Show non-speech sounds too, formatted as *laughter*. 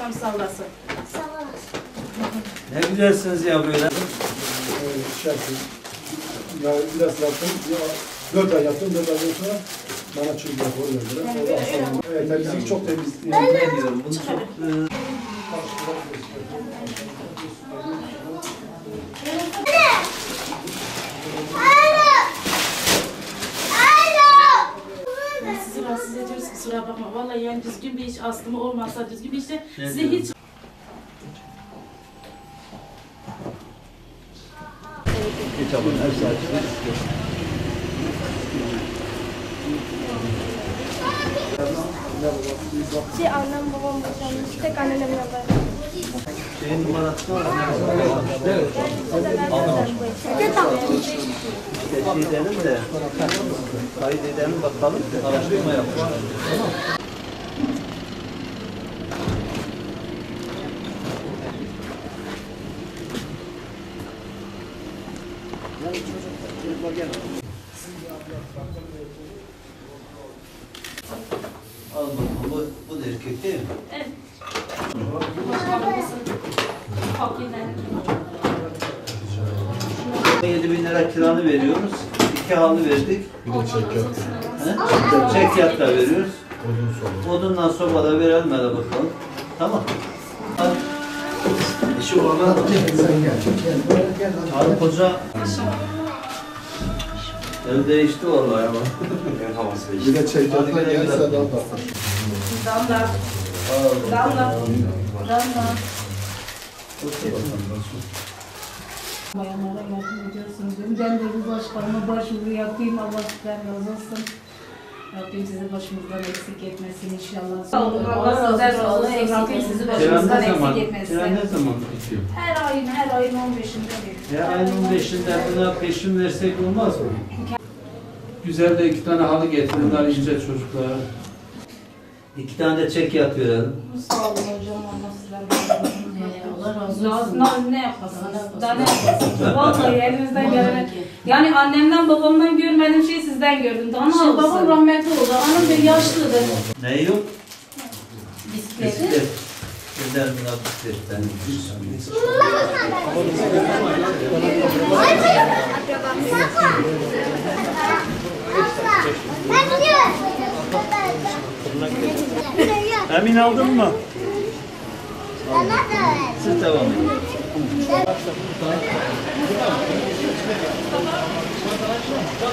Tam sallasın. Ne güzelsiniz ya böyle. Ya biraz yaptım. Ya, dört ay yaptım. Dört aydan sonra bana çocuk rapor verdiler. O da hastalandım. Evet, temizlik çok temiz. Yani, Ne diyorum? Bunu çok kusura bakma. Vallahi yani düzgün bir iş aslında olmazsa düzgün bir işte size hiç Şey annem babam boşanmış. Tek annemle beraber. şeyin numarası var. Ne tamam. İşte şey edelim de kaydedelim bakalım. Araştırma yapalım. Al bakalım. Bu, bu da erkek değil mi? Evet. Başkanımızın fakirlerin 7 bin lira kiranı veriyoruz. İki halı verdik. He? Çek yat da veriyoruz. Odundan soba da verelim hele bakalım. Tamam. Hadi. İşi ona Tarık Hoca ev değişti vallahi ama. bir de çekyatla gelirse daha da. Damla. Damla. Damla. Bayanlara yardım ediyorsunuz. Ben de bu başkanıma başvuru yapayım. Allah sizden razı olsun. Rabbim sizi başımızdan eksik etmesin inşallah. Allah razı olsun. Rabbim sizi başımızdan eksik etmesin. Kiran ne zaman bitiyor? Her ayın her ayın 15'inde veriyor. Ya ayın 15'inde buna peşin versek olmaz mı? Güzel de iki tane halı getirin, bunlar ince çocuklar. İki tane de çek yat verelim. Sağ olun hocam. Allah sizden razı olsun. Ne, ne, yapasınız? Daha ne yapasınız? Vallahi *laughs* elinizden gelene. Yani annemden babamdan görmediğim şeyi sizden gördüm. Daha ne olsun? babam rahmetli oldu. Anam da yaşlıydı. Ne yok? Bisikleti. Bisiklet. Gider buna bisikletten. Emin aldın mı? Siz devam edin.